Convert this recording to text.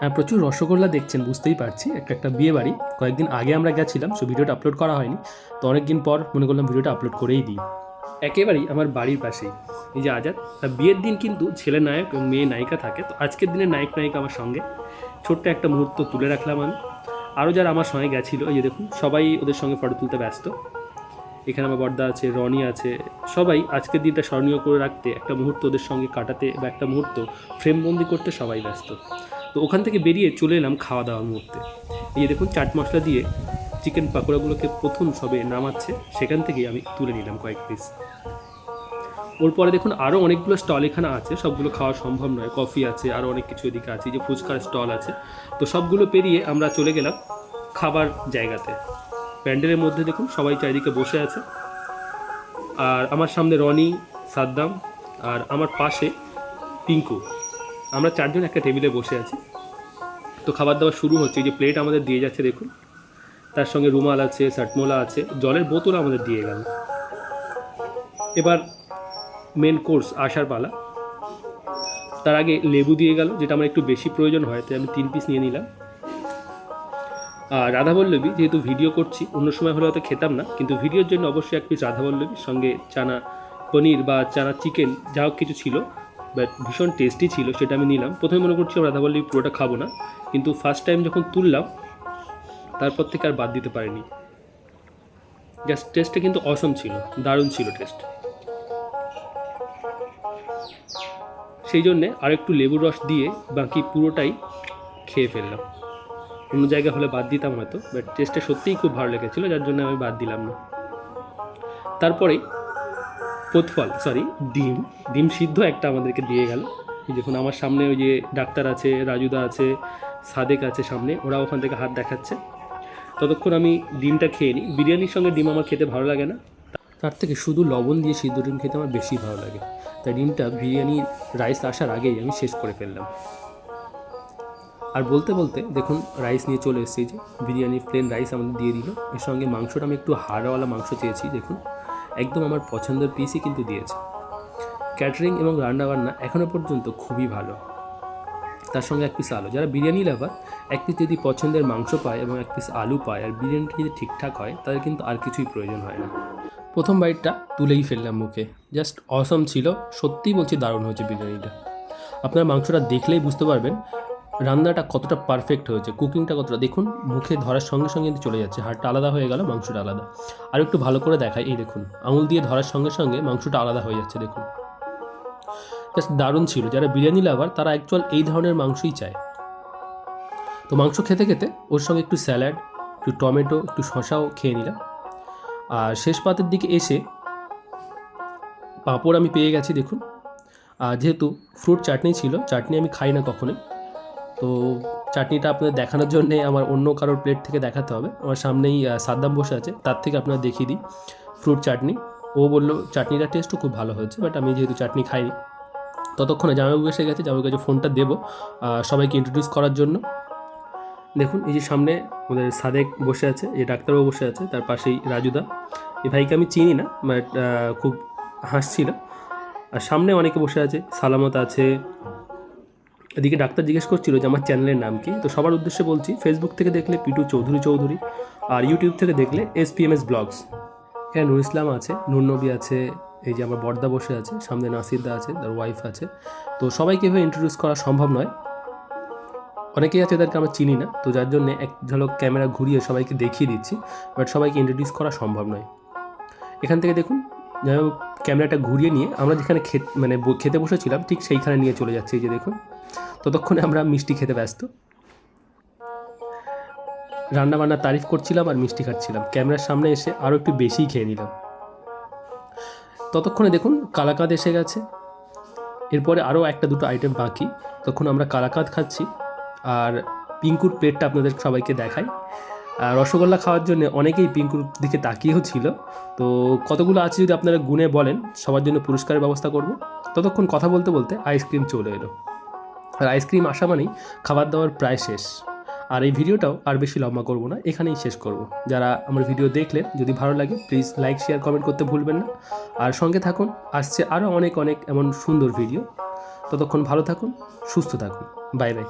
হ্যাঁ প্রচুর রসগোল্লা দেখছেন, বুঝতেই পারছি। একটা একটা বিয়ে বাড়ি। কয়েকদিন আগে আমরা গেছিলাম, সো ভিডিওটা আপলোড করা হয়নি। তো অনেকদিন পর মনে করলাম ভিডিওটা আপলোড করেই দিই। একেবারেই আমার বাড়ির পাশেই। এই যে আজাদ, আর বিয়ের দিন কিন্তু ছেলে নায়ক এবং মেয়ে নায়িকা থাকে। তো আজকের দিনে নায়ক, নায়িকা আমার সঙ্গে। ছোট্ট একটা মুহূর্ত তুলে রাখলাম আমি। আরও যারা আমার সঙ্গে গেছিল, এই যে দেখুন, সবাই ওদের সঙ্গে ফটো তুলতে ব্যস্ত। এখানে আমার বর্দা আছে, রনি আছে। সবাই আজকের দিনটা স্মরণীয় করে রাখতে, একটা মুহূর্ত ওদের সঙ্গে কাটাতে বা একটা মুহূর্ত ফ্রেমবন্দি করতে সবাই ব্যস্ত। তো ওখান থেকে বেরিয়ে চলে এলাম খাওয়া দাওয়ার মুহূর্তে। এই দেখুন, চাট মশলা দিয়ে চিকেন পাকোড়াগুলোকে প্রথম সবে নামাচ্ছে, সেখান থেকেই আমি তুলে নিলাম কয়েক পিস ওর পরে দেখুন আরও অনেকগুলো স্টল এখানে আছে, সবগুলো খাওয়া সম্ভব নয়। কফি আছে আরও অনেক কিছু এদিকে আছে যে ফুচকার স্টল আছে। তো সবগুলো পেরিয়ে আমরা চলে গেলাম খাবার জায়গাতে। প্যান্ডেলের মধ্যে দেখুন, সবাই চারিদিকে বসে আছে। আর আমার সামনে রনি, সাদ্দাম আর আমার পাশে পিঙ্কু। আমরা চারজন একটা টেবিলে বসে আছি। তো খাবার দাবার শুরু হচ্ছে যে প্লেট আমাদের দিয়ে যাচ্ছে দেখুন। তার সঙ্গে রুমাল আছে সাটমোলা আছে, জলের বোতল আমাদের দিয়ে গেল। এবার মেন কোর্স আসার পালা। তার আগে লেবু দিয়ে গেল, যেটা আমার একটু বেশি প্রয়োজন হয়, তাই আমি তিন পিস নিয়ে নিলাম। আর রাধাবল্লভী, যেহেতু ভিডিও করছি, অন্য সময় হলে হয়তো খেতাম না, কিন্তু ভিডিওর জন্য অবশ্যই এক পিস রাধাবল্লভীর সঙ্গে চানা পনির বা চানা চিকেন যা হোক কিছু ছিল বাট ভীষণ টেস্টি ছিল, সেটা আমি নিলাম। প্রথমে মনে করছিলাম রাধাবল্লভী পুরোটা খাব না। কিন্তু ফার্স্ট টাইম যখন তুললাম, তারপর থেকে আর বাদ দিতে পারিনি। জাস্ট টেস্টটা কিন্তু অসম ছিল, দারুণ ছিল টেস্ট সেই জন্যে আর একটু লেবুর রস দিয়ে বাকি পুরোটাই খেয়ে ফেললাম। অন্য জায়গা হলে বাদ দিতাম হয়তো বাট টেস্টটা সত্যিই খুব ভালো লেগেছিলো, যার জন্য আমি বাদ দিলাম না। তারপরে পোতফল সরি ডিম। ডিম সিদ্ধ একটা আমাদেরকে দিয়ে গেল। দেখুন, আমার সামনে ওই যে ডাক্তার আছে, রাজুদা আছে সাদেক আছে সামনে, ওরা ওখান থেকে হাত দেখাচ্ছে। ততক্ষণ আমি ডিমটা খেয়ে নিই। বিরিয়ানির সঙ্গে ডিম আমার খেতে ভালো লাগে না। তার থেকে শুধু লবণ দিয়ে সিদ্ধ ডিম খেতে আমার বেশি ভালো লাগে। তাই ডিমটা বিরিয়ানি রাইস আসার আগেই আমি শেষ করে ফেললাম। আর বলতে বলতে দেখুন, রাইস নিয়ে চলে এসেছি যে বিরিয়ানি প্লেন রাইস আমাদের দিয়ে দিল। এর সঙ্গে মাংসটা আমি একটু হাড়ওয়ালা মাংস চেয়েছি, দেখুন। একদম আমার পছন্দের পিসই কিন্তু দিয়েছে। ক্যাটারিং এবং রান্নাবান্না এখনও পর্যন্ত খুবই ভালো। তার সঙ্গে এক পিস আলু। যারা বিরিয়ানি লাভার এক পিস যদি পছন্দের মাংস পায় এবং এক পিস আলু পায় আর বিরিয়ানিটা যদি ঠিকঠাক হয়, তাদের কিন্তু আর কিছুই প্রয়োজন হয় না। প্রথম বাইটটা তুলেই ফেললাম মুখে। জাস্ট অসম ছিল। সত্যিই বলছি দারুণ হয়েছে বিরিয়ানিটা। আপনার মাংসটা দেখলেই বুঝতে পারবেন রান্নাটা কতটা পারফেক্ট হয়েছে কুকিংটা কতটা। দেখুন, মুখে ধরার সঙ্গে সঙ্গে কিন্তু চলে যাচ্ছে। হাড়টা আলাদা হয়ে গেল, মাংসটা আলাদা। আর একটু ভালো করে দেখাই। এই দেখুন, আঙুল দিয়ে ধরার সঙ্গে সঙ্গে মাংসটা আলাদা হয়ে যাচ্ছে, দেখুন। জাস্ট দারুণ ছিল। যারা বিরিয়ানি লাভার, তারা অ্যাকচুয়াল এই ধরনের মাংসই চায়। তো মাংস খেতে খেতে ওর সঙ্গে একটু স্যালাড, একটু টমেটো, একটু শশাও খেয়ে নিলাম। আর শেষ পাতের দিকে এসে পাঁপড় আমি পেয়ে গেছি, দেখুন। আর যেহেতু ফ্রুট চাটনি ছিল, চাটনি আমি খাই না কখনোই। তো চাটনিটা আপনাদের দেখানোর জন্যে আমার অন্য কারোর প্লেট থেকে দেখাতে হবে। আমার সামনেই সাদ্দাম বসে আছে, তার থেকে আপনারা দেখিয়ে দিই ফ্রুট চাটনি। ও বলল, চাটনিটার টেস্টও খুব ভালো হয়েছে বাট আমি যেহেতু চাটনি খাইনি। ততক্ষণে জামাইবাবু এসে গেছে, জামাইবাবুর কাছে ফোনটা দেবো সবাইকে ইন্ট্রোডিউস করার জন্য। দেখুন, এই যে সামনে আমাদের সাদেক বসে আছে, এই ডাক্তারবাবু বসে আছে, তার পাশেই রাজুদা। এই ভাইকে আমি চিনি না, বাট খুব হাসছিল। আর সামনে অনেকে বসে আছে, সালামত আছে। এদিকে ডাক্তার জিজ্ঞেস করছিল যে, আমার চ্যানেলের নাম কি? তো সবার উদ্দেশ্যে বলছি ফেসবুক থেকে দেখলে পিটু চৌধুরী চৌধুরী, আর ইউটিউব থেকে দেখলে S P M S blogs এখানে নুর ইসলাম আছে নূর নবী আছে এই যে আমার বর্দা বসে আছে, সামনে নাসিরদা আছে, তার ওয়াইফ আছে। তো সবাইকে এভাবে ইন্ট্রোডিউস করা সম্ভব নয়। অনেকেই আছে তাদেরকে আমরা চিনি না, তো যার জন্য এক ঝলক ক্যামেরা ঘুরিয়ে সবাইকে দেখিয়ে দিচ্ছি বাট সবাইকে ইন্ট্রোডিউস করা সম্ভব নয়। এখান থেকে দেখুন, যাই হোক ক্যামেরাটা ঘুরিয়ে নিয়ে আমরা যেখানে খেত মানে খেতে বসেছিলাম, ঠিক সেইখানে নিয়ে চলে যাচ্ছে, এই যে দেখুন। ততক্ষণে আমরা মিষ্টি খেতে ব্যস্ত। রান্না বান্নার তারিফ করছিলাম আর মিষ্টি খাচ্ছিলাম। ক্যামেরার সামনে এসে আরও একটু বেশিই খেয়ে নিলাম। ততক্ষণে দেখুন কালাকাঁদ এসে গেছে। এরপরে আরও একটা দুটো আইটেম বাকি। তখন আমরা কালাকাঁদ খাচ্ছি। আর পিঙ্কুর প্লেটটা আপনাদের সবাইকে দেখাই। আর রসগোল্লা খাওয়ার জন্য অনেকেই পিঙ্কুর দিকে তাকিয়েও ছিল। তো কতগুলো আছে যদি আপনারা গুনে বলেন, সবার জন্য পুরস্কারের ব্যবস্থা করব। ততক্ষণ কথা বলতে বলতে আইসক্রিম চলে এলো। আর আইসক্রিম আসা মানেই খাবার দাবার প্রায় শেষ। আর এই ভিডিওটাও আর বেশি লম্বা করব না, এখানেই শেষ করব। যারা আমার ভিডিও দেখলেন, যদি ভালো লাগে প্লিজ লাইক শেয়ার কমেন্ট করতে ভুলবেন না। আর সঙ্গে থাকুন, আসছে আরও অনেক অনেক এমন সুন্দর ভিডিও। ততক্ষণ ভালো থাকুন, সুস্থ থাকুন। Bye bye